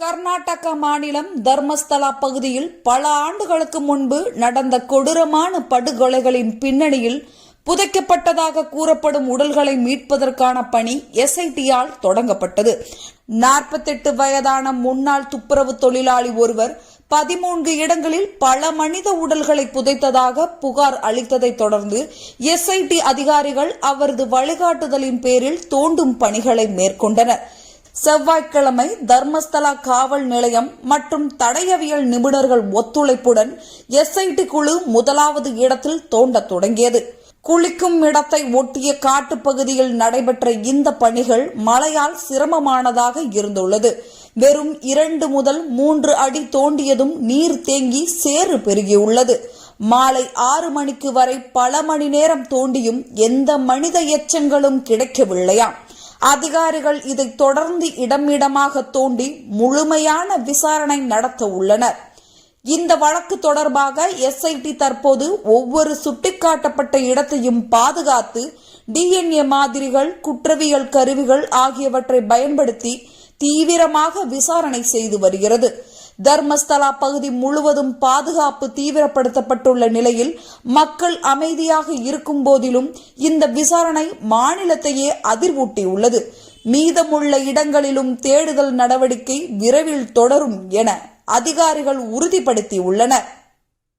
கர்நாடக மாநிலம் தர்மஸ்தலா பகுதியில் பல ஆண்டுகளுக்கு முன்பு நடந்த கொடூரமான படுகொலைகளின் பின்னணியில் புதைக்கப்பட்டதாக கூறப்படும் உடல்களை மீட்பதற்கான பணி எஸ்ஐடியால் தொடங்கப்பட்டது. நாற்பத்தெட்டு வயதான முன்னாள் துப்புரவு தொழிலாளி ஒருவர் பதிமூன்று இடங்களில் பல மனித உடல்களை புதைத்ததாக புகார் அளித்ததைத் தொடர்ந்து எஸ்ஐடி அதிகாரிகள் அவரது வழிகாட்டுதலின் பேரில் தோண்டும் பணிகளை மேற்கொண்டனர். செவ்வாய்க்கிழமை தர்மஸ்தலா காவல் நிலையம் மற்றும் தடயவியல் நிபுணர்கள் ஒத்துழைப்புடன் எஸ்ஐடி குழு முதலாவது இடத்தில் தோண்டத் தொடங்கியது. குளிக்கும் இடத்தை ஒட்டிய காட்டுப்பகுதியில் நடைபெற்ற இந்த பணிகள் மழையால் சிரமமானதாக இருந்துள்ளது. வெறும் இரண்டு முதல் மூன்று அடி தோண்டியதும் நீர் தேங்கி சேறு பெருகியுள்ளது. மாலை ஆறு மணிக்கு வரை பல மணி நேரம் தோண்டியும் எந்த மனித எச்சங்களும் கிடைக்கவில்லையாம். அதிகாரிகள் இதை தொடர்ந்து இடமிடமாக தோண்டி முழுமையான விசாரணை நடத்த உள்ளனர். இந்த வழக்கு தொடர்பாக எஸ்ஐடி தற்போது ஒவ்வொரு சுட்டிக்காட்டப்பட்ட இடத்தையும் பாதுகாத்து டிஎன்ஏ மாதிரிகள் குற்றவியல் கருவிகள் ஆகியவற்றை பயன்படுத்தி தீவிரமாக விசாரணை செய்து வருகிறது. தர்மஸ்தலா பகுதி முழுவதும் பாதுகாப்பு தீவிரப்படுத்தப்பட்டுள்ள நிலையில் மக்கள் அமைதியாக இருக்கும் போதிலும் இந்த விசாரணை மாநிலத்தையே அதிர்வூட்டியுள்ளது. மீதமுள்ள இடங்களிலும் தேடுதல் நடவடிக்கை விரைவில் தொடரும் என அதிகாரிகள் உறுதிப்படுத்தியுள்ளனர்.